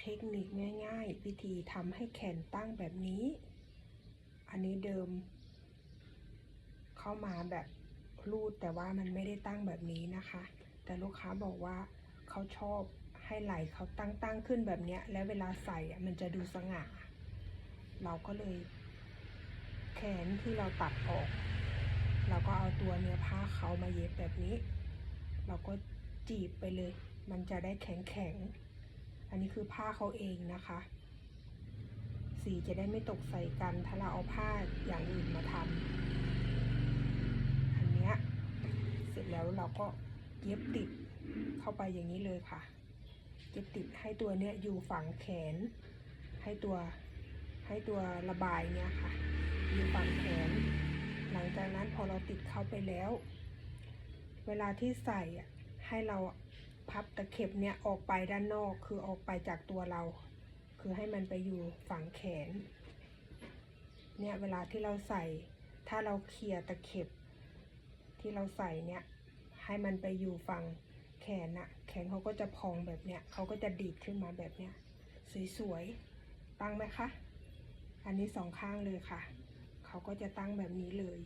เทคนิคง่ายๆ วิธีทำให้แขนตั้งแบบนี้ อันนี้เดิม เข้ามาแบบรูดแต่ว่ามันไม่ได้ตั้งแบบนี้นะคะ แต่ลูกค้าบอกว่าเขาชอบให้ไหล่เขาตั้งตั้งขึ้นแบบนี้แล้วเวลาใส่มันจะดูสง่า เราก็เลย แขนที่เราตัดออก เราก็เอาตัวเนื้อผ้าเขามาเย็บแบบนี้ เราก็จีบไปเลย มันจะได้แข็งแข็ง นนี้คือผ้าเขาเองนะคะ สีจะได้ไม่ตกใส่กัน ถ้าเราเอาผ้าอย่างอื่นมาทำอันเนี้ยเสร็จแล้วเราก็เย็บติดเข้าไปอย่างนี้เลยค่ะ เย็บติดให้ตัวเนี้ยอยู่ฝั่งแขน ให้ตัวให้ตัวระบายเนี่ยค่ะ อยู่ฝั่งแขน หลังจากนั้นพอเราติดเข้าไปแล้ว เวลาที่ใส่อะให้เรา พับตะเข็บเนี่ยออกไปด้านนอกคือออกไปจากตัวเรา คือให้มันไปอยู่ฝั่งแขน เนี่ยเวลาที่เราใส่ ถ้าเราเคลียร์ตะเข็บ ที่เราใส่เนี่ยให้มันไปอยู่ฝั่งแขนอะแขนเขาก็จะพองแบบเนี้ยเขาก็จะดีดขึ้นมาแบบเนี้ยสวยๆตั้งไหมคะอันนี้สองข้างเลยค่ะ เขาก็จะตั้งแบบนี้เลย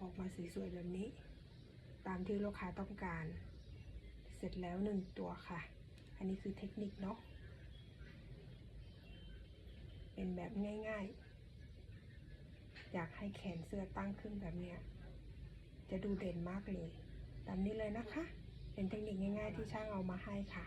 ออกมาสวยๆแบบนี้ ตามที่ลูกค้าต้องการ เสร็จแล้วหนึ่งตัวค่ะ อันนี้คือเทคนิคเนาะ เป็นแบบง่ายๆ อยากให้แขนเสื้อตั้งขึ้นแบบเนี้ย จะดูเด่นมากเลย ตามนี้เลยนะคะ เป็นเทคนิคง่ายๆที่ช่างเอามาให้ค่ะ